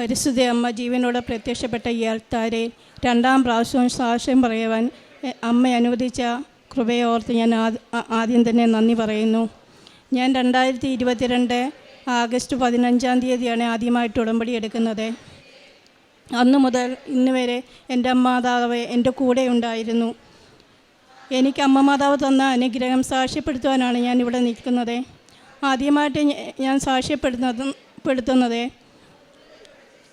പരിശുദ്ധ അമ്മ ജീവനോടെ പ്രത്യക്ഷപ്പെട്ട ഈ രണ്ടാം പ്രാവശ്യവും സാക്ഷ്യം പറയുവാൻ അമ്മ അനുവദിച്ച കൃപയെ ഓർത്ത് ഞാൻ ആദ്യം തന്നെ നന്ദി പറയുന്നു. ഞാൻ രണ്ടായിരത്തി ഇരുപത്തിരണ്ട് ആഗസ്റ്റ് പതിനഞ്ചാം തീയതിയാണ് ആദ്യമായിട്ട് ഉടമ്പടി എടുക്കുന്നത്. അന്നു മുതൽ ഇന്ന് വരെ എന്റെ അമ്മാതാവ് എന്റെ കൂടെ ഉണ്ടായിരുന്നു. എനിക്ക് അമ്മ മാതാവ് തന്ന അനുഗ്രഹം സാക്ഷ്യപ്പെടുത്തുവാനാണ് ഞാൻ ഇവിടെ നിൽക്കുന്നത്. ആദ്യമായിട്ട് ഞാൻ സാക്ഷ്യപ്പെടുന്നത് പെടുത്തുന്നത്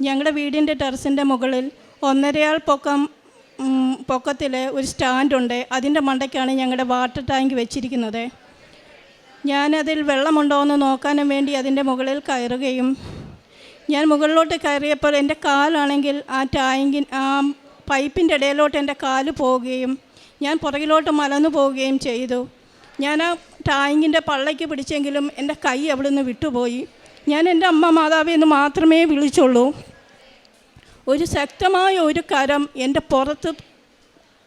ഞങ്ങളുടെ വീടിന്റെ ടെറസിന്റെ മുകളിൽ ഒന്നരയാൾ പൊക്കം പൊക്കത്തിൽ ഒരു സ്റ്റാൻഡുണ്ട്. അതിന്റെ മണ്ടയ്ക്കാണ് ഞങ്ങളുടെ വാട്ടർ ടാങ്ക് വെച്ചിരിക്കുന്നത്. ഞാനതിൽ വെള്ളമുണ്ടോ എന്ന് നോക്കാനും വേണ്ടി അതിന്റെ മുകളിൽ കയറുകയും ഞാൻ മുകളിലോട്ട് കയറിയപ്പോൾ എന്റെ കാലാണെങ്കിൽ ആ ടാങ്കിൻ ആ പൈപ്പിന്റെ ഇടയിലോട്ട് എന്റെ കാൽ പോവുകയും ഞാൻ പുറകിലോട്ട് മലന്നു പോവുകയും ചെയ്തു. ഞാൻ ആ ടാങ്കിന്റെ പള്ളയ്ക്ക് പിടിച്ചെങ്കിലും എന്റെ കൈ അവിടെ നിന്ന് വിട്ടുപോയി. ഞാൻ എന്റെ അമ്മ മാതാവേ എന്ന് മാത്രമേ വിളിച്ചുള്ളൂ. ഒരു ശക്തമായ ഒരു കരം എന്റെ പുറത്ത്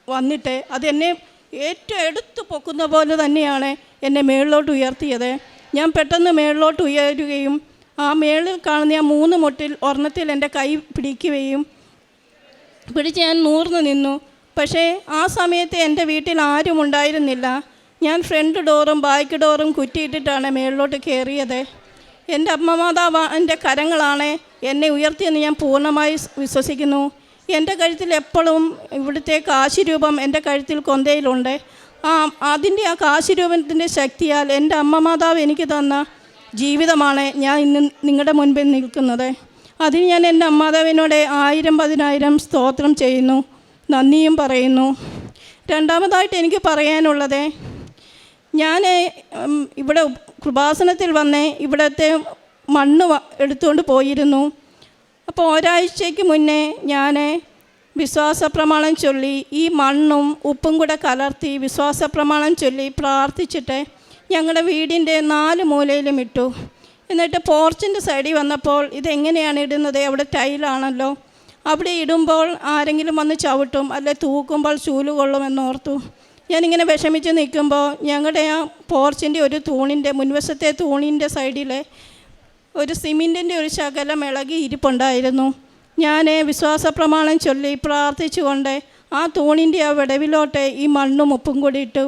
വന്നിട്ട് അതെന്നെ ഏറ്റവും എടുത്തു പൊക്കുന്ന പോലെ തന്നെയാണ് എന്നെ മേളിലോട്ട് ഉയർത്തിയത്. ഞാൻ പെട്ടെന്ന് മേളിലോട്ട് ഉയരുകയും ആ മേളിൽ കാണുന്ന ആ മൂന്ന് മുട്ടിൽ ഒരെണ്ണത്തിൽ എന്റെ കൈ പിടിക്കുകയും പിടിച്ച് ഞാൻ നൂർന്ന് നിന്നു. പക്ഷേ ആ സമയത്ത് എന്റെ വീട്ടിൽ ആരും ഉണ്ടായിരുന്നില്ല ഞാൻ ഫ്രണ്ട് ഡോറും ബാക്ക് ഡോറും കുറ്റിയിട്ടിട്ടാണ് മേളിലോട്ട് കയറിയത്. എന്റെ അമ്മ മാതാവ് എന്റെ കരങ്ങളാണ് എന്നെ ഉയർത്തിയെന്ന് ഞാൻ പൂർണമായി വിശ്വസിക്കുന്നു. എന്റെ കഴുത്തിൽ എപ്പോഴും ഇവിടുത്തെ കാശിരൂപം എന്റെ കഴുത്തിൽ കൊന്തയിലുണ്ട്. ആ അതിന്റെ ആ കാശിരൂപത്തിന്റെ ശക്തിയാൽ എന്റെ അമ്മ മാതാവ് എനിക്ക് തന്ന ജീവിതമാണ് ഞാൻ ഇന്ന് നിങ്ങളുടെ മുൻപിൽ നിൽക്കുന്നത്. അതിന് ഞാൻ എന്റെ അമ്മാതാവിനോട് ആയിരം പതിനായിരം സ്തോത്രം ചെയ്യുന്നു. നന്ദിയും പറയുന്നു. രണ്ടാമതായിട്ട് എനിക്ക് പറയാനുള്ളത് ഞാൻ ഇവിടെ കൃപാസനത്തിൽ വന്ന് ഇവിടുത്തെ മണ്ണ് എടുത്തുകൊണ്ട് പോയിരുന്നു. അപ്പോൾ ഒരാഴ്ചയ്ക്ക് മുന്നേ ഞാൻ വിശ്വാസ പ്രമാണം ചൊല്ലി ഈ മണ്ണും ഉപ്പും കൂടെ കലർത്തി വിശ്വാസ പ്രമാണം ചൊല്ലി പ്രാർത്ഥിച്ചിട്ട് ഞങ്ങളുടെ വീടിന്റെ നാല് മൂലയിലും ഇട്ടു. എന്നിട്ട് പോർച്ചിന്റെ സൈഡിൽ വന്നപ്പോൾ ഇതെങ്ങനെയാണ് ഇടുന്നത്? അവിടെ ടൈലാണല്ലോ. അവിടെ ഇടുമ്പോൾ ആരെങ്കിലും വന്ന് ചവിട്ടും അല്ലെ തൂക്കുമ്പോൾ ചൂൽ കൊള്ളുമെന്നോർത്തു ഞാനിങ്ങനെ വിഷമിച്ച് നിൽക്കുമ്പോൾ ഞങ്ങളുടെ ആ പോർച്ചിന്റെ ഒരു തൂണിന്റെ മുൻവശത്തെ തൂണിന്റെ സൈഡിൽ ഒരു സിമിന്റിന്റെ ഒരു ശകലം ഇളകി ഇരിപ്പുണ്ടായിരുന്നു. ഞാൻ വിശ്വാസ പ്രമാണം ചൊല്ലി പ്രാർത്ഥിച്ചുകൊണ്ട് ആ തൂണിന്റെ ആ വിടവിലോട്ട് ഈ മണ്ണും ഉപ്പും കൂടി ഇട്ടു.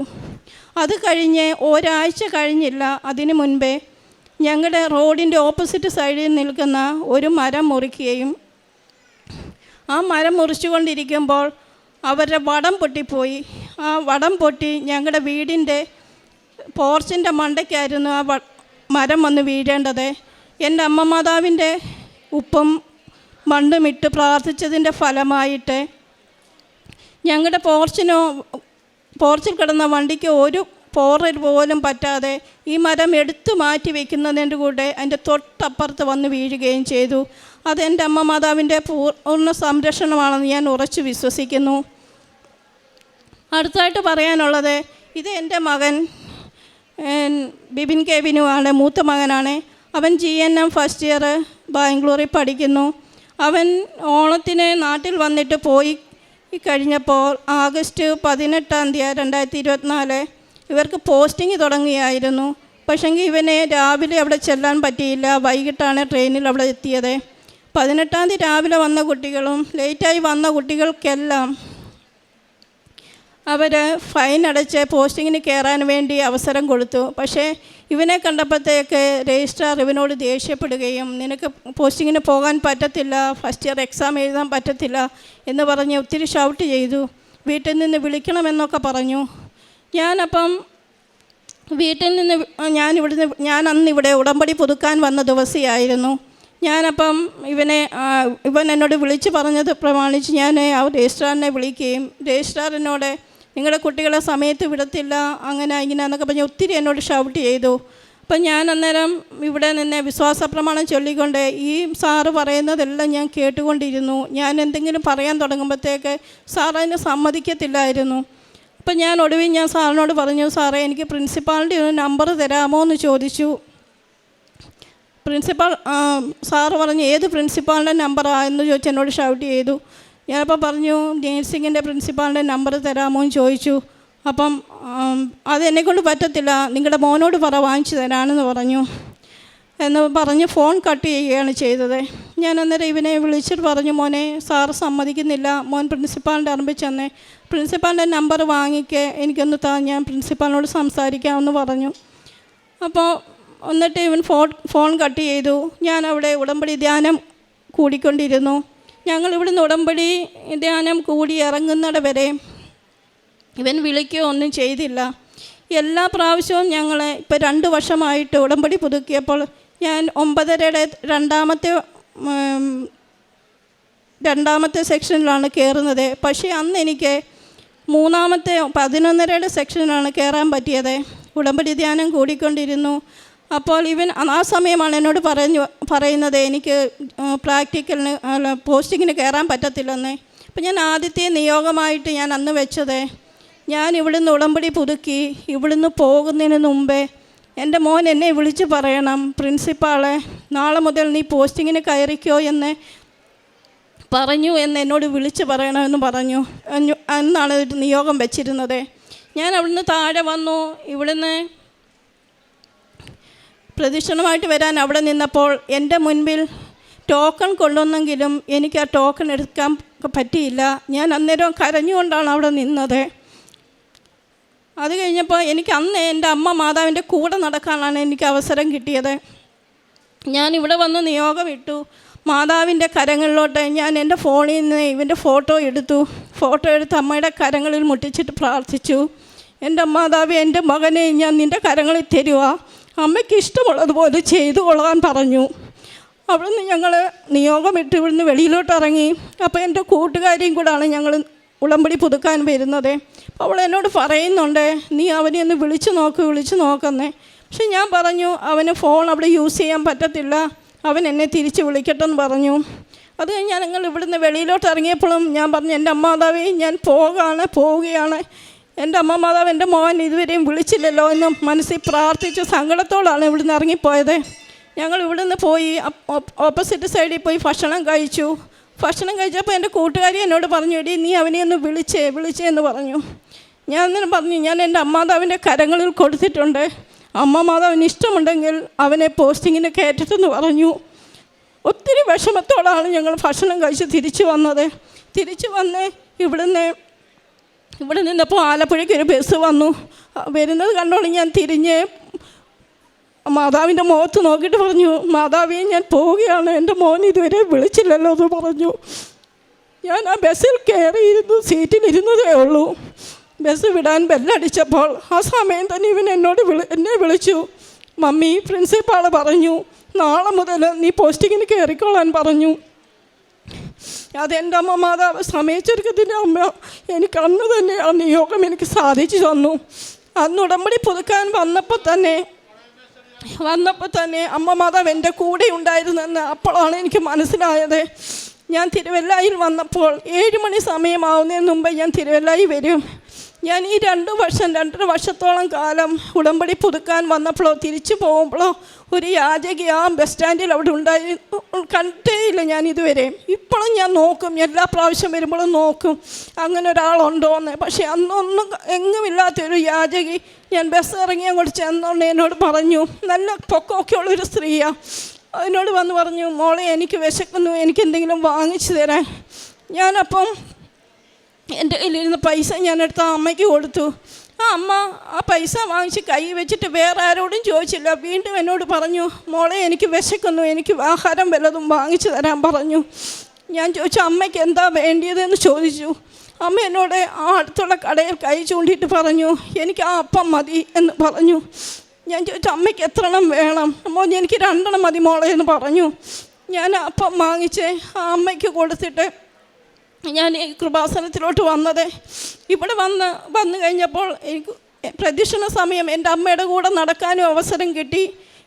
അത് കഴിഞ്ഞ് ഒരാഴ്ച കഴിഞ്ഞില്ല. അതിനു മുൻപേ ഞങ്ങളുടെ റോഡിന്റെ ഓപ്പോസിറ്റ് സൈഡിൽ നിൽക്കുന്ന ഒരു മരം മുറിക്കുകയും ആ മരം മുറിച്ചുകൊണ്ടിരിക്കുമ്പോൾ അവരുടെ വടം പൊട്ടിപ്പോയി. ആ വടം പൊട്ടി ഞങ്ങളുടെ വീടിന്റെ പോർച്ചിന്റെ മണ്ടയ്ക്കായിരുന്നു ആ മരം വന്ന് വീഴേണ്ടത്. എന്റെ അമ്മ മാതാവിന്റെ ഉപ്പും മണ്ണുമിട്ട് പ്രാർത്ഥിച്ചതിന്റെ ഫലമായിട്ട് ഞങ്ങളുടെ പോർച്ചിനോ പോർച്ചിൽ കിടന്ന വണ്ടിക്ക് ഒരു പോറൽ പോലും പറ്റാതെ ഈ മരം എടുത്തു മാറ്റി വയ്ക്കുന്നതിന്റെ കൂടെ അതിന്റെ തൊട്ടപ്പുറത്ത് വന്ന് വീഴുകയും ചെയ്തു. അതെന്റെ അമ്മ മാതാവിന്റെ പൂർണ സംരക്ഷണമാണെന്ന് ഞാൻ ഉറച്ചു വിശ്വസിക്കുന്നു. അടുത്തായിട്ട് പറയാനുള്ളത് ഇത് എന്റെ മകൻ ബിബിൻ കെ ബിനുവാണ് മൂത്ത മകനാണ്. അവൻ G N M first year ബാംഗ്ലൂരിൽ പഠിക്കുന്നു. അവൻ ഓണത്തിന് നാട്ടിൽ വന്നിട്ട് പോയി കഴിഞ്ഞപ്പോൾ ആഗസ്റ്റ് പതിനെട്ടാം തീയതി രണ്ടായിരത്തി ഇരുപത്തിനാല് ഇവർക്ക് പോസ്റ്റിംഗ് തുടങ്ങിയായിരുന്നു പക്ഷെങ്കിൽ ഇവനെ രാവിലെ അവിടെ ചെല്ലാൻ പറ്റിയില്ല വൈകിട്ടാണ് ട്രെയിനിൽ അവിടെ എത്തിയത്. പതിനെട്ടാം തീയതി രാവിലെ വന്ന കുട്ടികളും ലേറ്റായി വന്ന കുട്ടികൾക്കെല്ലാം അവർ ഫൈൻ അടച്ച് പോസ്റ്റിങ്ങിന് കയറാൻ വേണ്ടി അവസരം കൊടുത്തു. പക്ഷേ ഇവനെ കണ്ടപ്പോഴത്തേക്ക് രജിസ്ട്രാർ ഇവനോട് ദേഷ്യപ്പെടുകയും നിനക്ക് പോസ്റ്റിങ്ങിന് പോകാൻ പറ്റത്തില്ല ഫസ്റ്റ് ഇയർ എക്സാം എഴുതാൻ പറ്റത്തില്ല എന്ന് പറഞ്ഞ് ഒത്തിരി ഷൗട്ട് ചെയ്തു. വീട്ടിൽ നിന്ന് വിളിക്കണമെന്നൊക്കെ പറഞ്ഞു. ഞാനപ്പം വീട്ടിൽ നിന്ന് ഞാൻ ഇവിടുന്ന് ഞാൻ അന്ന് ഇവിടെ ഉടമ്പടി പുതുക്കാൻ വന്ന ദിവസമായിരുന്നു ഞാനപ്പം ഇവനെ ഇവൻ എന്നോട് വിളിച്ച് പറഞ്ഞത് പ്രമാണിച്ച് ഞാൻ ആ രജിസ്ട്രാറിനെ വിളിക്കുകയും രജിസ്ട്രാർ എന്നോട് നിങ്ങളുടെ കുട്ടികളെ സമയത്ത് വിടത്തില്ല അങ്ങനെ ഇങ്ങനെ എന്നൊക്കെ പറഞ്ഞ് ഒത്തിരി എന്നോട് ഷൗട്ട് ചെയ്തു. അപ്പം ഞാൻ അന്നേരം ഇവിടെ നിന്നെ വിശ്വാസ പ്രമാണം ചൊല്ലിക്കൊണ്ട് ഈ സാറ് പറയുന്നതെല്ലാം ഞാൻ കേട്ടുകൊണ്ടിരുന്നു. ഞാൻ എന്തെങ്കിലും പറയാൻ തുടങ്ങുമ്പോഴത്തേക്ക് സാർ സമ്മതിക്കത്തില്ലായിരുന്നു. അപ്പം ഞാൻ ഒടുവിൽ ഞാൻ സാറിനോട് പറഞ്ഞു സാറേ എനിക്ക് പ്രിൻസിപ്പാളിന്റെ ഒരു നമ്പർ തരാമോ എന്ന് ചോദിച്ചു. പ്രിൻസിപ്പാൾ സാറ് പറഞ്ഞു ഏത് പ്രിൻസിപ്പാളിന്റെ നമ്പറാ? എന്ന് ചോദിച്ച് എന്നോട് ഷൗട്ട് ചെയ്തു. ഞാനപ്പോൾ പറഞ്ഞു നേഴ്സിങ്ങിന്റെ പ്രിൻസിപ്പാളിന്റെ നമ്പർ തരാമോ? എന്ന് ചോദിച്ചു. അപ്പം അത് എന്നെക്കൊണ്ട് പറ്റത്തില്ല. നിങ്ങളുടെ മോനോട് പറ വാങ്ങിച്ചു തരാമെന്ന് പറഞ്ഞു. എന്ന് പറഞ്ഞ് ഫോൺ കട്ട് ചെയ്യുകയാണ് ചെയ്തത്. ഞാൻ അന്നേരം ഇവനെ വിളിച്ചിട്ട് പറഞ്ഞു മോനെ സാറ് സമ്മതിക്കുന്നില്ല. മോൻ പ്രിൻസിപ്പാളിന്റെ അറിമ്പിൽ ചെന്നേ പ്രിൻസിപ്പാളിന്റെ നമ്പർ വാങ്ങിക്കേ. എനിക്കൊന്ന് താ ഞാൻ പ്രിൻസിപ്പാളിനോട് സംസാരിക്കാമെന്ന് പറഞ്ഞു. അപ്പോൾ എന്നിട്ട് ഇവൻ ഫോൺ ഫോൺ കട്ട് ചെയ്തു. ഞാൻ അവിടെ ഉടമ്പടി ധ്യാനം കൂടിക്കൊണ്ടിരുന്നു. ഞങ്ങൾ ഇവിടുന്ന് ഉടമ്പടി ധ്യാനം കൂടി ഇറങ്ങുന്നിട വരെ ഇവൻ വിളിക്കുകയോ ഒന്നും ചെയ്തില്ല. എല്ലാ പ്രാവശ്യവും ഞങ്ങളെ ഇപ്പോൾ രണ്ട് വർഷമായിട്ട് ഉടമ്പടി പുതുക്കിയപ്പോൾ ഞാൻ ഒമ്പതരയുടെ രണ്ടാമത്തെ രണ്ടാമത്തെ സെക്ഷനിലാണ് കയറുന്നത്. പക്ഷേ അന്ന് എനിക്ക് മൂന്നാമത്തെ പതിനൊന്നരയുടെ സെക്ഷനിലാണ് കയറാൻ പറ്റിയത്. ഉടമ്പടി ധ്യാനം കൂടിക്കൊണ്ടിരുന്നു. അപ്പോൾ ഇവൻ ആ സമയമാണ് എന്നോട് പറഞ്ഞു പറയുന്നത് എനിക്ക് പ്രാക്ടിക്കലിന് അല്ല പോസ്റ്റിങ്ങിന് കയറാൻ പറ്റത്തില്ലെന്ന്. അപ്പം ഞാൻ ആദ്യത്തെ നിയോഗമായിട്ട് ഞാൻ അന്ന് വെച്ചത് ഞാൻ ഇവിടുന്ന് ഉടമ്പടി പുതുക്കി ഇവിടുന്ന് പോകുന്നതിന് മുമ്പേ എന്റെ മോൻ എന്നെ വിളിച്ച് പറയണം പ്രിൻസിപ്പാളെ നാളെ മുതൽ നീ പോസ്റ്റിങ്ങിന് കയറിക്കോ എന്ന് പറഞ്ഞു എന്ന് എന്നോട് വിളിച്ച് പറയണമെന്ന് പറഞ്ഞു അന്നാണ് നിയോഗം വെച്ചിരുന്നത്. ഞാൻ അവിടുന്ന് താഴെ വന്നു ഇവിടുന്ന് പ്രദക്ഷിണമായിട്ട് വരാൻ അവിടെ നിന്നപ്പോൾ എന്റെ മുൻപിൽ ടോക്കൺ കൊള്ളുന്നെങ്കിലും എനിക്ക് ആ ടോക്കൺ എടുക്കാൻ പറ്റിയില്ല. ഞാൻ അന്നേരം കരഞ്ഞുകൊണ്ടാണ് അവിടെ നിന്നത്. അത് കഴിഞ്ഞപ്പോൾ എനിക്ക് അന്ന് എന്റെ അമ്മ മാതാവിന്റെ കൂടെ നടക്കാനാണ് എനിക്ക് അവസരം കിട്ടിയത്. ഞാൻ ഇവിടെ വന്ന് നിയോഗം ഇട്ടു. മാതാവിന്റെ കരങ്ങളിലോട്ട് ഞാൻ എന്റെ ഫോണിൽ നിന്ന് ഇവന്റെ ഫോട്ടോ എടുത്തു. ഫോട്ടോ എടുത്ത് അമ്മയുടെ കരങ്ങളിൽ മുട്ടിച്ചിട്ട് പ്രാർത്ഥിച്ചു. എന്റെ മാതാവ് എന്റെ മകനെ ഞാൻ നിന്റെ കരങ്ങളിൽ തരുക അമ്മയ്ക്ക് ഇഷ്ടമുള്ളതുപോലെ ചെയ്തു കൊള്ളാൻ പറഞ്ഞു. അവിടുന്ന് ഞങ്ങൾ നിയോഗമിട്ട് ഇവിടുന്ന് വെളിയിലോട്ട് ഇറങ്ങി. അപ്പോൾ എന്റെ കൂട്ടുകാരിയും കൂടാണ് ഞങ്ങൾ ഉളമ്പടി പുതുക്കാൻ വരുന്നത്. അപ്പോൾ അവൾ എന്നോട് പറയുന്നുണ്ട് നീ അവനെ ഒന്ന് വിളിച്ചു നോക്ക് വിളിച്ചു നോക്കുന്നേ. പക്ഷെ ഞാൻ പറഞ്ഞു അവന് ഫോൺ അവിടെ യൂസ് ചെയ്യാൻ പറ്റത്തില്ല. അവൻ എന്നെ തിരിച്ച് വിളിക്കട്ടെന്ന് പറഞ്ഞു. അത് കഴിഞ്ഞാൽ ഞങ്ങൾ ഇവിടുന്ന് വെളിയിലോട്ട് ഇറങ്ങിയപ്പോഴും ഞാൻ പറഞ്ഞു എന്റെ അമ്മാതാവേ ഞാൻ പോകാണ് പോവുകയാണ്. എന്റെ അമ്മ മാതാവ് എന്റെ മോൻ ഇതുവരെയും വിളിച്ചില്ലല്ലോ എന്ന് മനസ്സിൽ പ്രാർത്ഥിച്ച് സങ്കടത്തോടാണ് ഇവിടുന്ന് ഇറങ്ങിപ്പോയത്. ഞങ്ങൾ ഇവിടുന്ന് പോയി ഓപ്പോസിറ്റ് സൈഡിൽ പോയി ഭക്ഷണം കഴിച്ചു. ഭക്ഷണം കഴിച്ചപ്പോൾ എന്റെ കൂട്ടുകാരി എന്നോട് പറഞ്ഞു എടി നീ അവനെ ഒന്ന് വിളിച്ചേ വിളിച്ചേ എന്ന് പറഞ്ഞു. ഞാൻ അന്നേരം പറഞ്ഞു ഞാൻ എന്റെ അമ്മാതാവിന്റെ കരങ്ങളിൽ കൊടുത്തിട്ടുണ്ട്. അമ്മ മാതാവിന് ഇഷ്ടമുണ്ടെങ്കിൽ അവനെ പോസ്റ്റിങ്ങിന് കയറ്റത്തെന്ന് പറഞ്ഞു. ഒത്തിരി വിഷമത്തോടാണ് ഞങ്ങൾ ഭക്ഷണം കഴിച്ച് തിരിച്ചു വന്നത്. തിരിച്ചു വന്ന് ഇവിടുന്ന് ഇവിടെ നിന്നപ്പോൾ ആലപ്പുഴയ്ക്ക് ഒരു ബസ് വന്നു. വരുന്നത് കണ്ടോളി ഞാൻ തിരിഞ്ഞ്. മാതാവിന്റെ മുഖത്ത് നോക്കിയിട്ട് പറഞ്ഞു മാതാവേ ഞാൻ പോവുകയാണ്. എന്റെ മോൻ ഇതുവരെ വിളിച്ചില്ലല്ലോ എന്ന് പറഞ്ഞു. ഞാൻ ആ ബസ്സിൽ കയറിയിരുന്നു സീറ്റിലിരുന്നതേ ഉള്ളൂ. ബസ് വിടാൻ ബെല്ലടിച്ചപ്പോൾ ആ സമയം തന്നെ ഇവൻ എന്നോട് വിളി എന്നെ വിളിച്ചു. മമ്മി പ്രിൻസിപ്പാൾ പറഞ്ഞു നാളെ മുതൽ നീ പോസ്റ്റിങ്ങിന് കയറിക്കോളാൻ പറഞ്ഞു. അതെന്റെ അമ്മ മാതാവ് സമയച്ചൊരുക്കത്തിന്റെ അമ്മ എനിക്ക് അന്ന് തന്നെ ആ നിയോഗം എനിക്ക് സാധിച്ചു തന്നു. അന്ന് ഉടമ്പടി പുതുക്കാൻ വന്നപ്പോൾ തന്നെ വന്നപ്പോൾ തന്നെ അമ്മ മാതാവ് എന്റെ കൂടെ ഉണ്ടായിരുന്നെന്ന് അപ്പോഴാണ് എനിക്ക് മനസ്സിലായത്. ഞാൻ തിരുവല്ലായിൽ വന്നപ്പോൾ ഏഴ് മണി സമയമാവുന്നതിന് മുമ്പ് ഞാൻ തിരുവല്ലായി വരും. ഞാൻ ഈ രണ്ട് വർഷം രണ്ടര വർഷത്തോളം കാലം ഉടമ്പടി പുതുക്കാൻ വന്നപ്പോഴോ തിരിച്ചു പോകുമ്പോഴോ ഒരു യാചക ആ ബസ് സ്റ്റാൻഡിൽ അവിടെ ഉണ്ടായി കണ്ടേ ഇല്ല ഞാൻ ഇതുവരെ. ഇപ്പോഴും ഞാൻ നോക്കും എല്ലാ പ്രാവശ്യം വരുമ്പോഴും നോക്കും അങ്ങനെ ഒരാളുണ്ടോ എന്ന് പക്ഷേ അന്നൊന്നും എങ്ങുമില്ലാത്തൊരു യാചകി ഞാൻ ബസ് ഇറങ്ങി അങ്ങോട്ട് ചെന്നോണ്ട് എന്നോട് പറഞ്ഞു നല്ല പൊക്കമൊക്കെ ഉള്ളൊരു സ്ത്രീയാണ് അതിനോട് വന്ന് പറഞ്ഞു മോളെ എനിക്ക് വിശക്കുന്നു എനിക്ക് എന്തെങ്കിലും വാങ്ങിച്ചു തരാൻ. ഞാനപ്പം എന്റെ കയ്യിലിരുന്ന പൈസ ഞാൻ എടുത്ത അമ്മയ്ക്ക് കൊടുത്തു. ആ അമ്മ ആ പൈസ വാങ്ങിച്ച് കൈ വെച്ചിട്ട് വേറെ ആരോടും ചോദിച്ചില്ല. വീണ്ടും എന്നോട് പറഞ്ഞു മോളെ എനിക്ക് വിശക്കുന്നു. എനിക്ക് ആഹാരം വല്ലതും വാങ്ങിച്ചു തരാൻ പറഞ്ഞു. ഞാൻ ചോദിച്ചു അമ്മയ്ക്ക് എന്താ വേണ്ടിയതെന്ന് ചോദിച്ചു. അമ്മ എന്നോട് ആ അടുത്തുള്ള കടയിൽ കൈ ചൂണ്ടിയിട്ട് പറഞ്ഞു എനിക്ക് ആ അപ്പം മതി എന്ന് പറഞ്ഞു. ഞാൻ ചോദിച്ചു അമ്മയ്ക്ക് എത്ര എണ്ണം വേണം? അമ്മോ എനിക്ക് രണ്ടെണ്ണം മതി മോളെ എന്ന് പറഞ്ഞു. ഞാൻ അപ്പം വാങ്ങിച്ച് ആ അമ്മയ്ക്ക് കൊടുത്തിട്ട് ഞാൻ ഈ കൃപാസനത്തിലോട്ട് വന്നത്. ഇവിടെ വന്ന് വന്നു കഴിഞ്ഞപ്പോൾ എനിക്ക് പ്രദക്ഷിണ സമയം എന്റെ അമ്മയുടെ കൂടെ നടക്കാനും അവസരം കിട്ടി.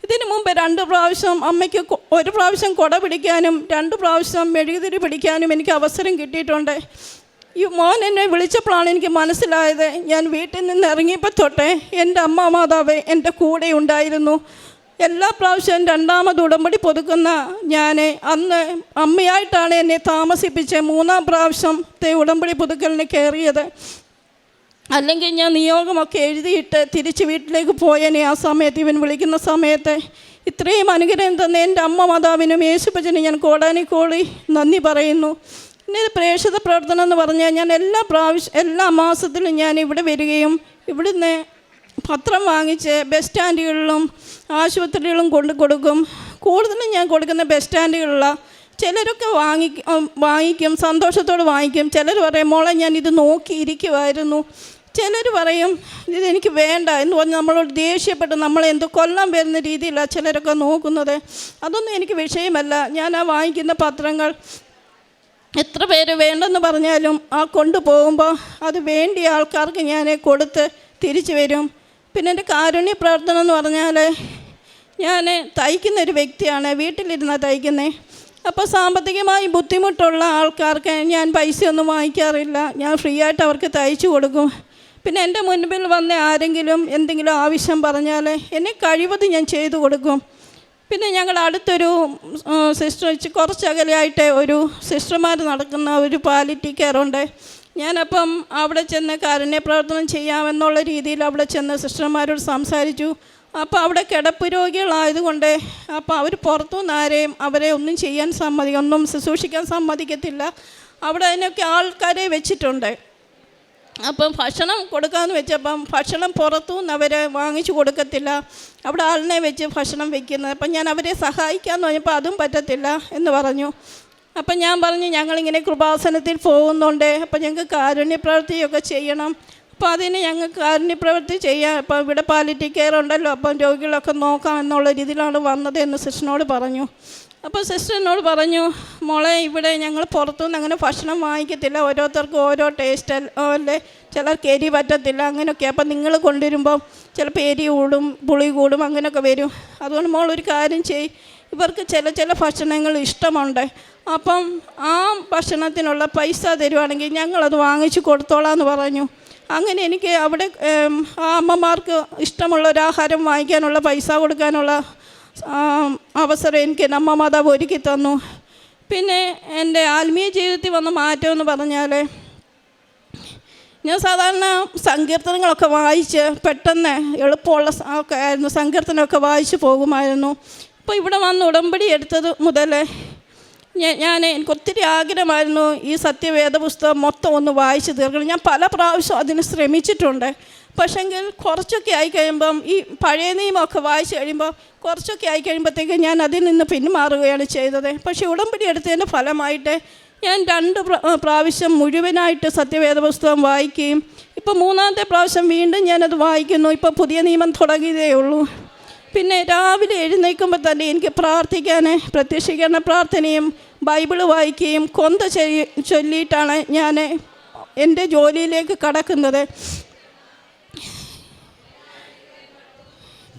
ഇതിനു മുമ്പ് രണ്ട് പ്രാവശ്യം അമ്മയ്ക്ക് ഒരു പ്രാവശ്യം കൊട പിടിക്കാനും രണ്ട് പ്രാവശ്യം മെഴുകുതിരി പിടിക്കാനും എനിക്ക് അവസരം കിട്ടിയിട്ടുണ്ട്. ഈ മോൻ എന്നെ വിളിച്ചപ്പോഴാണ് എനിക്ക് മനസ്സിലായത്. ഞാൻ വീട്ടിൽ നിന്ന് ഇറങ്ങിയപ്പോൾ തൊട്ടേ എന്റെ അമ്മ മാതാവ് എന്റെ കൂടെ ഉണ്ടായിരുന്നു. എല്ലാ പ്രാവശ്യവും രണ്ടാമത് ഉടമ്പടി പുതുക്കുന്ന ഞാൻ അന്ന് അമ്മയായിട്ടാണ് എന്നെ താമസിപ്പിച്ച് മൂന്നാം പ്രാവശ്യം പ്രാവശ്യത്തെ ഉടമ്പടി പുതുക്കലിന് കയറിയത്. അല്ലെങ്കിൽ ഞാൻ നിയോഗമൊക്കെ എഴുതിയിട്ട് തിരിച്ച് വീട്ടിലേക്ക് പോയേനെ ആ സമയത്ത് ഇവൻ വിളിക്കുന്ന സമയത്ത്. ഇത്രയും അനുഗ്രഹം തന്ന എന്റെ അമ്മ മാതാവിനും യേശുപ്പച്ചനും ഞാൻ കോടാനിക്കോളി നന്ദി പറയുന്നു. പിന്നെ പ്രേക്ഷിത പ്രവർത്തനം എന്ന് പറഞ്ഞാൽ ഞാൻ എല്ലാ പ്രാവശ്യം എല്ലാ മാസത്തിലും ഞാൻ ഇവിടെ വരികയും ഇവിടുന്ന് പത്രം വാങ്ങിച്ച് ബസ് സ്റ്റാൻഡുകളിലും ആശുപത്രികളിലും കൊണ്ട് കൊടുക്കും. കൂടുതലും ഞാൻ കൊടുക്കുന്ന ബസ് സ്റ്റാൻഡുകളിലാണ് ചിലരൊക്കെ വാങ്ങി വാങ്ങിക്കും സന്തോഷത്തോടെ വാങ്ങിക്കും. ചിലർ പറയും മോളെ ഞാൻ ഇത് നോക്കിയിരിക്കുമായിരുന്നു ചിലർ പറയും ഇതെനിക്ക് വേണ്ട എന്ന് പറഞ്ഞ് നമ്മളോട് ദേഷ്യപ്പെട്ട് നമ്മളെ എന്തോ കൊല്ലാൻ വരുന്ന രീതിയിലാണ് ചിലരൊക്കെ നോക്കുന്നത്. അതൊന്നും എനിക്ക് വിഷയമല്ല. ഞാൻ ആ വാങ്ങിക്കുന്ന പത്രങ്ങൾ എത്ര പേര് വേണ്ടെന്ന് പറഞ്ഞാലും ആ കൊണ്ടുപോകുമ്പോൾ അത് വേണ്ടിയ ആൾക്കാർക്ക് ഞാൻ കൊടുത്ത് തിരിച്ചു വരും. പിന്നെ എന്റെ കാരുണ്യ പ്രാർത്ഥന എന്ന് പറഞ്ഞാൽ ഞാൻ തയ്ക്കുന്ന ഒരു വ്യക്തിയാണ് വീട്ടിലിരുന്നാണ് തയ്ക്കുന്നത് അപ്പോൾ സാമ്പത്തികമായി ബുദ്ധിമുട്ടുള്ള ആൾക്കാർക്ക് ഞാൻ പൈസയൊന്നും വാങ്ങിക്കാറില്ല. ഞാൻ ഫ്രീ ആയിട്ട് അവർക്ക് തയ്ച്ചു കൊടുക്കും. പിന്നെ എന്റെ മുൻപിൽ വന്ന ആരെങ്കിലും എന്തെങ്കിലും ആവശ്യം പറഞ്ഞാൽ എന്നെ കഴിവത് ഞാൻ ചെയ്തു കൊടുക്കും. പിന്നെ ഞങ്ങൾ അടുത്തൊരു സിസ്റ്റർ വെച്ച് കുറച്ച് അകലെയായിട്ട് ഒരു സിസ്റ്റർമാർ നടക്കുന്ന ഒരു പാലിറ്റി ഉണ്ട് ഞാനപ്പം അവിടെ ചെന്ന് കാരുണ്യ പ്രവർത്തനം ചെയ്യാമെന്നുള്ള രീതിയിൽ അവിടെ ചെന്ന് സിസ്റ്റർമാരോട് സംസാരിച്ചു. അപ്പോൾ അവിടെ കിടപ്പ് രോഗികളായതുകൊണ്ട് അപ്പോൾ അവർ പുറത്തുനിന്ന് ആരെയും അവരെ ഒന്നും ചെയ്യാൻ സമ്മതി ഒന്നും ശുശ്രൂഷിക്കാൻ സമ്മതിക്കത്തില്ല. അവിടെ അതിനൊക്കെ ആൾക്കാരെ വെച്ചിട്ടുണ്ട്. അപ്പം ഭക്ഷണം കൊടുക്കാമെന്ന് വെച്ചപ്പം ഭക്ഷണം പുറത്തുനിന്ന് അവരെ വാങ്ങിച്ചു കൊടുക്കത്തില്ല. അവിടെ ആളിനെ വെച്ച് ഭക്ഷണം വെക്കുന്നത്. അപ്പം ഞാൻ അവരെ സഹായിക്കാമെന്ന് പറഞ്ഞപ്പോൾ അതും പറ്റത്തില്ല എന്ന് പറഞ്ഞു. അപ്പം ഞാൻ പറഞ്ഞു ഞങ്ങളിങ്ങനെ കൃപാസനത്തിൽ പോകുന്നുണ്ട്. അപ്പം ഞങ്ങൾക്ക് കാരുണ്യപ്രവൃത്തിയൊക്കെ ചെയ്യണം. അപ്പോൾ അതിന് ഞങ്ങൾക്ക് കാരുണ്യപ്രവൃത്തി ചെയ്യാൻ ചെയ്യാം അപ്പം ഇവിടെ പാലിറ്റി കെയർ ഉണ്ടല്ലോ അപ്പം രോഗികളൊക്കെ നോക്കാം എന്നുള്ള രീതിയിലാണ് വന്നത് എന്ന് സിസ്റ്ററിനോട് പറഞ്ഞു. അപ്പോൾ സിസ്റ്റർ എന്നോട് പറഞ്ഞു മോളെ ഇവിടെ ഞങ്ങൾ പുറത്തുനിന്ന് അങ്ങനെ ഭക്ഷണം വാങ്ങിക്കത്തില്ല. ഓരോരുത്തർക്കും ഓരോ ടേസ്റ്റ് അല്ലേ ചിലർക്ക് എരി പറ്റത്തില്ല അങ്ങനെയൊക്കെ. അപ്പം നിങ്ങൾ കൊണ്ടുവരുമ്പോൾ ചിലപ്പോൾ എരി കൂടും പുളി കൂടും അങ്ങനെയൊക്കെ വരും. അതുകൊണ്ട് മോൾ ഒരു കാര്യം ചെയ് ഇവർക്ക് ചില ചില ഭക്ഷണങ്ങൾ ഇഷ്ടമുണ്ട്. അപ്പം ആ ഭക്ഷണത്തിനുള്ള പൈസ തരുവാണെങ്കിൽ ഞങ്ങളത് വാങ്ങിച്ചു കൊടുത്തോളാം എന്ന് പറഞ്ഞു. അങ്ങനെ എനിക്ക് അവിടെ ആ അമ്മമാർക്ക് ഇഷ്ടമുള്ള ഒരു ആഹാരം വാങ്ങിക്കാനുള്ള പൈസ കൊടുക്കാനുള്ള അവസരം എനിക്ക് എന്റെ അമ്മ മാതാവ് ഒരുക്കി തന്നു. പിന്നെ എന്റെ ആത്മീയ ജീവിതത്തിൽ വന്ന മാറ്റം എന്ന് പറഞ്ഞാൽ ഞാൻ സാധാരണ സങ്കീർത്തനങ്ങളൊക്കെ വായിച്ച് പെട്ടെന്ന് എളുപ്പമുള്ള ഒക്കെ ആയിരുന്നു. സങ്കീർത്തനമൊക്കെ വായിച്ച് പോകുമായിരുന്നു. ഇപ്പോൾ ഇവിടെ വന്ന് ഉടമ്പടി എടുത്തത് മുതൽ ഞാൻ എനിക്ക് ഒത്തിരി ആഗ്രഹമായിരുന്നു ഈ സത്യവേദ പുസ്തകം മൊത്തം ഒന്ന് വായിച്ചു തീർക്കണം. ഞാൻ പല പ്രാവശ്യം അതിന് ശ്രമിച്ചിട്ടുണ്ട്. പക്ഷെങ്കിൽ കുറച്ചൊക്കെ ആയി കഴിയുമ്പം ഈ പഴയ നിയമമൊക്കെ വായിച്ച് കഴിയുമ്പോൾ കുറച്ചൊക്കെ ആയി കഴിയുമ്പോഴത്തേക്ക് ഞാൻ അതിൽ നിന്ന് പിന്മാറുകയാണ് ചെയ്തത്. പക്ഷേ ഉടമ്പടി എടുത്തതിന്റെ ഫലമായിട്ട് ഞാൻ രണ്ട് പ്ര- പ്രാവശ്യം മുഴുവനായിട്ട് സത്യവേദ പുസ്തകം വായിക്കുകയും ഇപ്പോൾ മൂന്നാമത്തെ പ്രാവശ്യം വീണ്ടും ഞാനത് വായിക്കുന്നു. ഇപ്പോൾ പുതിയ നിയമം തുടങ്ങിയതേ ഉള്ളൂ. പിന്നെ രാവിലെ എഴുന്നേൽക്കുമ്പോൾ തന്നെ എനിക്ക് പ്രാർത്ഥിക്കാൻ പ്രത്യക്ഷീകരണ പ്രാർത്ഥനയും ബൈബിൾ വായിക്കുകയും കൊന്ത ചൊല്ലി ചൊല്ലിയിട്ടാണ് ഞാൻ എന്റെ ജോലിയിലേക്ക് കടക്കുന്നത്.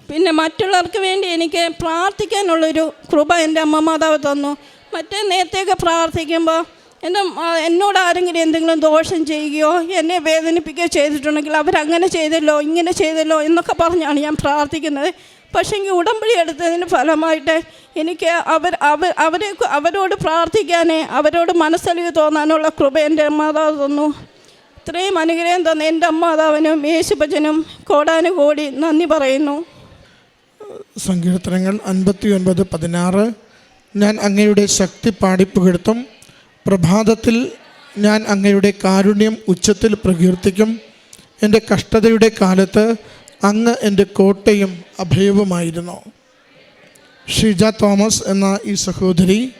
പിന്നെ മറ്റുള്ളവർക്ക് വേണ്ടി എനിക്ക് പ്രാർത്ഥിക്കാനുള്ളൊരു കൃപ എന്റെ അമ്മ മാതാവ് തന്നു. മറ്റേ നേരത്തെയൊക്കെ പ്രാർത്ഥിക്കുമ്പോൾ എന്റെ എന്നോട് ആരെങ്കിലും എന്തെങ്കിലും ദോഷം ചെയ്യുകയോ എന്നെ വേദനിപ്പിക്കുകയോ ചെയ്തിട്ടുണ്ടെങ്കിൽ അവരങ്ങനെ ചെയ്തല്ലോ ഇങ്ങനെ ചെയ്തല്ലോ എന്നൊക്കെ പറഞ്ഞാണ് ഞാൻ പ്രാർത്ഥിക്കുന്നത്. പക്ഷേങ്കിൽ ഉടമ്പടി എടുത്തതിന് ഫലമായിട്ട് എനിക്ക് അവർ അവർ അവരെ അവരോട് പ്രാർത്ഥിക്കാനേ അവരോട് മനസ്സലിവ് തോന്നാനുള്ള കൃപ എന്റെ മാതാവ് തന്നു. ഇത്രയും അനുഗ്രഹം തന്ന എന്റെ അമ്മാതാവിനും യേശുഭജനും കോടാനുകോടി നന്ദി പറയുന്നു. സങ്കീർത്തനങ്ങൾ അൻപത്തി ഒൻപത് പതിനാറ്. ഞാൻ അങ്ങയുടെ ശക്തി പാടിപ്പുകഴ്ത്തും പ്രഭാതത്തിൽ ഞാൻ അങ്ങയുടെ കാരുണ്യം ഉച്ചത്തിൽ പ്രകീർത്തിക്കും. എന്റെ കഷ്ടതയുടെ കാലത്ത് അങ്ങ് എന്റെ കോട്ടയും അഭയവുമായിരുന്നു. ഷീജ തോമസ് എന്ന ഈ സഹോദരി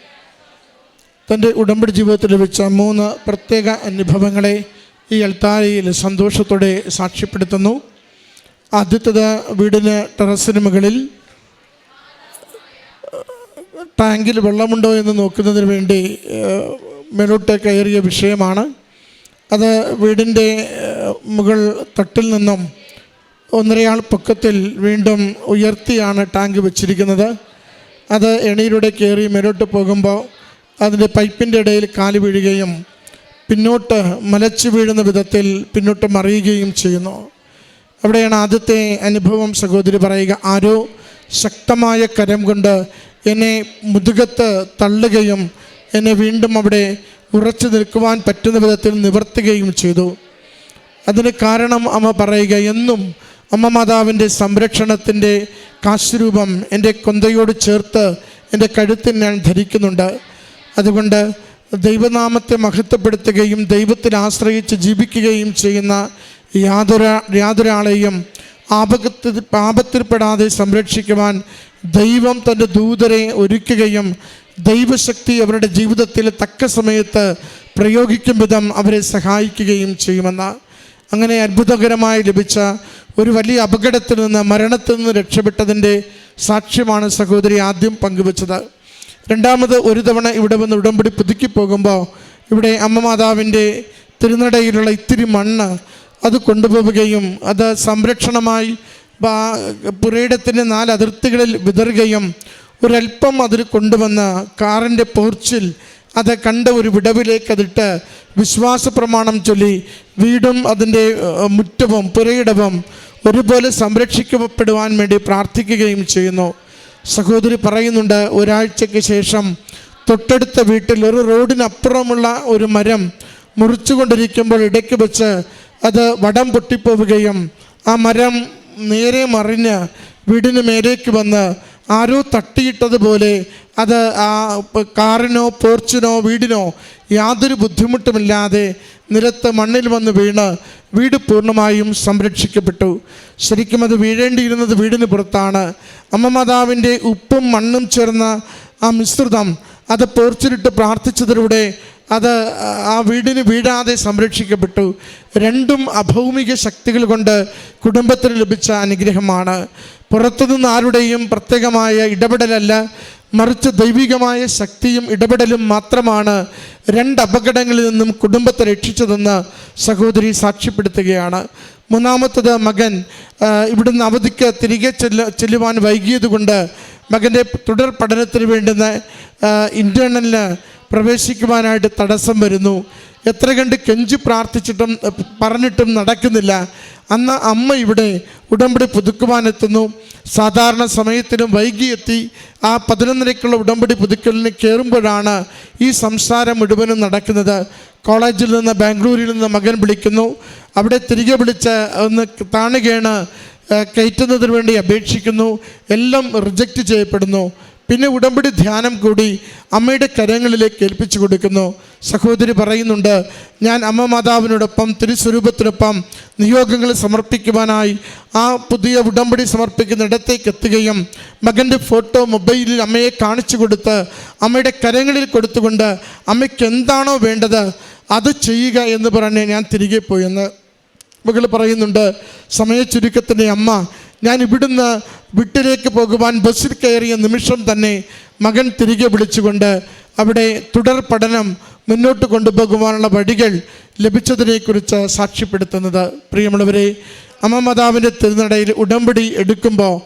തന്റെ ഉടമ്പടി ജീവിതത്തിൽ വെച്ച മൂന്ന് പ്രത്യേക അനുഭവങ്ങളെ ഈ അൽത്താരയിൽ സന്തോഷത്തോടെ സാക്ഷ്യപ്പെടുത്തുന്നു. ആദ്യത്തത് വീടിന് ടെറസിന് മുകളിൽ ടാങ്കിൽ വെള്ളമുണ്ടോ എന്ന് നോക്കുന്നതിന് വേണ്ടി മേലോട്ട് കയറിയ വിഷയമാണ്. അത് വീടിന്റെ മുകൾ തട്ടിൽ നിന്നും ഒന്നരയാൾ പൊക്കത്തിൽ വീണ്ടും ഉയർത്തിയാണ് ടാങ്ക് വെച്ചിരിക്കുന്നത്. അത് എണിയിലൂടെ കയറി മേലോട്ട് പോകുമ്പോൾ അതിന്റെ പൈപ്പിന്റെ ഇടയിൽ കാൽ വീഴുകയും പിന്നോട്ട് മലച്ചു വീഴുന്ന വിധത്തിൽ പിന്നോട്ട് മറിയുകയും ചെയ്യുന്നു. അവിടെയാണ് ആദ്യത്തെ അനുഭവം സഹോദരി പറയുക ആരോ ശക്തമായ കരം കൊണ്ട് എന്നെ മുതുകത്ത് തള്ളുകയും എന്നെ വീണ്ടും അവിടെ ഉറച്ചു നിൽക്കുവാൻ പറ്റുന്ന വിധത്തിൽ നിവർത്തുകയും ചെയ്തു. അതിന് കാരണം അമ്മ പറയുക എന്നും അമ്മ മാതാവിന്റെ സംരക്ഷണത്തിന്റെ കാശുരൂപം എന്റെ കൊന്തയോട് ചേർത്ത് എന്റെ കഴുത്തിൽ ഞാൻ ധരിക്കുന്നുണ്ട്. അതുകൊണ്ട് ദൈവനാമത്തെ മഹത്വപ്പെടുത്തുകയും ദൈവത്തിൽ ആശ്രയിച്ച് ജീവിക്കുകയും ചെയ്യുന്ന യാതൊരു യാതൊരാളെയും ആപത്തിൽ പാപത്തിൽപ്പെടാതെ സംരക്ഷിക്കുവാൻ ദൈവം തന്റെ ദൂതരെ ഒരുക്കുകയും ദൈവശക്തി അവരുടെ ജീവിതത്തിൽ തക്ക സമയത്ത് പ്രയോഗിക്കും വിധം അവരെ സഹായിക്കുകയും ചെയ്യുമെന്ന് അങ്ങനെ അത്ഭുതകരമായി ലഭിച്ച ഒരു വലിയ അപകടത്തിൽ നിന്ന് മരണത്തിൽ നിന്ന് രക്ഷപ്പെട്ടതിന്റെ സാക്ഷ്യമാണ് സഹോദരി ആദ്യം പങ്കുവച്ചത്. രണ്ടാമത് ഒരു തവണ ഇവിടെ വന്ന് ഉടമ്പടി പുതുക്കി പോകുമ്പോൾ ഇവിടെ അമ്മ മാതാവിന്റെ തിരുനടയിലുള്ള ഇത്തിരി മണ്ണ് അത് കൊണ്ടുപോവുകയും അത് സംരക്ഷണമായി പുരയിടത്തിന്റെ നാല് അതിർത്തികളിൽ വിതറുകയും ഒരല്പം അതിൽ കൊണ്ടുവന്ന കാറിന്റെ പോർച്ചിൽ അത് കണ്ട ഒരു വിടവിലേക്ക് അതിട്ട് വിശ്വാസ പ്രമാണം ചൊല്ലി വീടും അതിന്റെ മുറ്റവും പുരയിടവും ഒരുപോലെ സംരക്ഷിക്കപ്പെടുവാൻ വേണ്ടി പ്രാർത്ഥിക്കുകയും ചെയ്യുന്നു. സഹോദരി പറയുന്നുണ്ട് ഒരാഴ്ചയ്ക്ക് ശേഷം തൊട്ടടുത്ത വീട്ടിൽ ഒരു റോഡിനപ്പുറമുള്ള ഒരു മരം മുറിച്ചുകൊണ്ടിരിക്കുമ്പോൾ ഇടയ്ക്ക് വെച്ച് അത് വടം പൊട്ടിപ്പോവുകയും ആ മരം നേരെ മറിഞ്ഞ് വീടിന് മേലേക്ക് വന്ന് ആരോ തട്ടിയിട്ടതുപോലെ അത് ആ കാറിനോ പോർച്ചിനോ വീടിനോ യാതൊരു ബുദ്ധിമുട്ടുമില്ലാതെ നിലത്ത് മണ്ണിൽ വന്ന് വീണ് വീട് പൂർണമായും സംരക്ഷിക്കപ്പെട്ടു. ശരിക്കും അത് വീഴേണ്ടിയിരുന്നത് വീടിന് പുറത്താണ്. അമ്മ മാതാവിന്റെ ഉപ്പും മണ്ണും ചേർന്ന ആ മിശ്രിതം അത് പോർച്ചിലിട്ട് പ്രാർത്ഥിച്ചതിലൂടെ അത് ആ വീടിന് വീഴാതെ സംരക്ഷിക്കപ്പെട്ടു. രണ്ടും അഭൗമിക ശക്തികൾ കൊണ്ട് കുടുംബത്തിന് ലഭിച്ച അനുഗ്രഹമാണ്. പുറത്തുനിന്ന് ആരുടെയും പ്രത്യേകമായ ഇടപെടലല്ല മറിച്ച് ദൈവികമായ ശക്തിയും ഇടപെടലും മാത്രമാണ് രണ്ട് അപകടങ്ങളിൽ നിന്നും കുടുംബത്തെ രക്ഷിച്ചതെന്ന് സഹോദരി സാക്ഷ്യപ്പെടുത്തുകയാണ്. മൂന്നാമത്തത് മകൻ ഇവിടുന്ന് അവധിക്ക് തിരികെ ചെല്ല ചെല്ലുവാൻ വൈകിയതുകൊണ്ട് മകന്റെ തുടർ പഠനത്തിന് വേണ്ടുന്ന ഇന്റേർണലിന് പ്രവേശിക്കുവാനായിട്ട് തടസ്സം വരുന്നു. എത്ര കണ്ട് കെഞ്ചി പ്രാർത്ഥിച്ചിട്ടും പറഞ്ഞിട്ടും നടക്കുന്നില്ല. അന്ന് അമ്മ ഇവിടെ ഉടമ്പടി പുതുക്കുവാനെത്തുന്നു. സാധാരണ സമയത്തിനും വൈകിയെത്തി ആ പതിനൊന്നരയ്ക്കുള്ള ഉടമ്പടി പുതുക്കലിന് കയറുമ്പോഴാണ് ഈ സംസാരം മുഴുവനും നടക്കുന്നത്. കോളേജിൽ നിന്ന് ബാംഗ്ലൂരിൽ നിന്ന് മകൻ വിളിക്കുന്നു. അവിടെ തിരികെ വിളിച്ച് ഒന്ന് താണുകയാണ് കയറ്റുന്നതിന് വേണ്ടി അപേക്ഷിക്കുന്നു. എല്ലാം റിജക്റ്റ് ചെയ്യപ്പെടുന്നു. പിന്നെ ഉടമ്പടി ധ്യാനം കൂടി അമ്മയുടെ കരങ്ങളിലേക്ക് ഏൽപ്പിച്ചു കൊടുക്കുന്നു. സഹോദരി പറയുന്നുണ്ട് ഞാൻ അമ്മ മാതാവിനോടൊപ്പം തിരുസ്വരൂപത്തിനൊപ്പം നിയോഗങ്ങൾ സമർപ്പിക്കുവാനായി ആ പുതിയ ഉടമ്പടി സമർപ്പിക്കുന്ന ഇടത്തേക്ക് എത്തുകയും മകന്റെ ഫോട്ടോ മൊബൈലിൽ അമ്മയെ കാണിച്ചു കൊടുത്ത് അമ്മയുടെ കരങ്ങളിൽ കൊടുത്തുകൊണ്ട് അമ്മയ്ക്ക് എന്താണോ വേണ്ടത് അത് ചെയ്യുക എന്ന് പറഞ്ഞ് ഞാൻ തിരികെ പോയെന്ന്. മകൾ പറയുന്നുണ്ട് സമയച്ചുരുക്കത്തിന്റെ അമ്മ ഞാൻ ഇവിടുന്ന് വീട്ടിലേക്ക് പോകുവാൻ ബസ്സിൽ കയറിയ നിമിഷം തന്നെ മകൻ തിരികെ വിളിച്ചുകൊണ്ട് അവിടെ തുടർ പഠനം മുന്നോട്ട് കൊണ്ടുപോകുവാനുള്ള വഴികൾ ലഭിച്ചതിനെക്കുറിച്ച് സാക്ഷ്യപ്പെടുത്തുന്നത്. പ്രിയമുള്ളവരെ അമ്മ മാതാവിന്റെ തിരുനടയിൽ ഉടമ്പടി എടുക്കുമ്പോൾ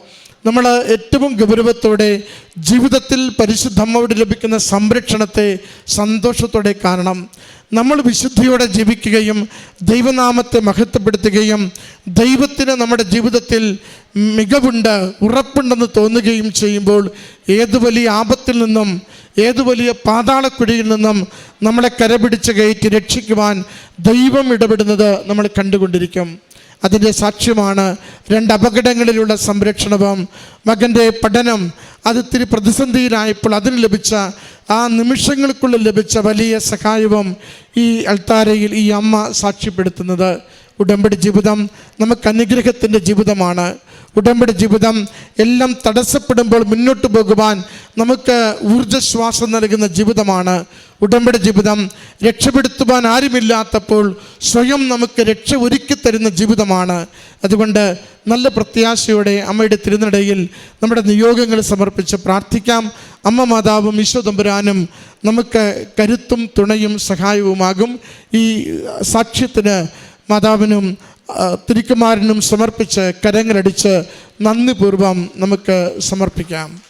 നമ്മൾ ഏറ്റവും ഗൗരവത്തോടെ ജീവിതത്തിൽ പരിശുദ്ധമ്മയോട് ലഭിക്കുന്ന സംരക്ഷണത്തെ സന്തോഷത്തോടെ കാണണം. നമ്മൾ വിശുദ്ധിയോടെ ജീവിക്കുകയും ദൈവനാമത്തെ മഹത്വപ്പെടുത്തുകയും ദൈവത്തിന് നമ്മുടെ ജീവിതത്തിൽ മികവുണ്ട് ഉറപ്പുണ്ടെന്ന് തോന്നുകയും ചെയ്യുമ്പോൾ ഏതു വലിയ ആപത്തിൽ നിന്നും ഏതു വലിയ പാതാളക്കുഴിയിൽ നിന്നും നമ്മളെ കരപിടിച്ച് കയറ്റി രക്ഷിക്കുവാൻ ദൈവം ഇടപെടുന്നത് നമ്മൾ കണ്ടുകൊണ്ടിരിക്കും. അതിന്റെ സാക്ഷ്യമാണ് രണ്ട് അപകടങ്ങളിലുള്ള സംരക്ഷണവും. മകന്റെ പഠനം അത് ഇത്തിരി പ്രതിസന്ധിയിലായപ്പോൾ അതിന് ലഭിച്ച ആ നിമിഷങ്ങൾക്കുള്ളിൽ ലഭിച്ച വലിയ സഹായവും ഈ അൾത്താരയിൽ ഈ അമ്മ സാക്ഷ്യപ്പെടുത്തുന്നത്. ഉടമ്പടി ജീവിതം നമുക്ക് അനുഗ്രഹത്തിന്റെ ജീവിതമാണ്. ഉടമ്പടി ജീവിതം എല്ലാം തടസ്സപ്പെടുമ്പോൾ മുന്നോട്ട് പോകുവാൻ നമുക്ക് ഊർജശ്വാസം നൽകുന്ന ജീവിതമാണ്. ഉടമ്പടി ജീവിതം രക്ഷപ്പെടുത്തുവാൻ ആരുമില്ലാത്തപ്പോൾ സ്വയം നമുക്ക് രക്ഷ ഒരുക്കി തരുന്ന ജീവിതമാണ്. അതുകൊണ്ട് നല്ല പ്രത്യാശയോടെ അമ്മയുടെ തിരുനടയിൽ നമ്മുടെ നിയോഗങ്ങൾ സമർപ്പിച്ച് പ്രാർത്ഥിക്കാം. അമ്മ മാതാവും ഈശ്വതമ്പുരാനും നമുക്ക് കരുത്തും തുണയും സഹായവുമാകും. ഈ സാക്ഷ്യത്തിന് മാതാവിനും തിരുക്കുമാരനും സമർപ്പിച്ച് കരങ്ങളടിച്ച് നന്ദിപൂർവം നമുക്ക് സമർപ്പിക്കാം.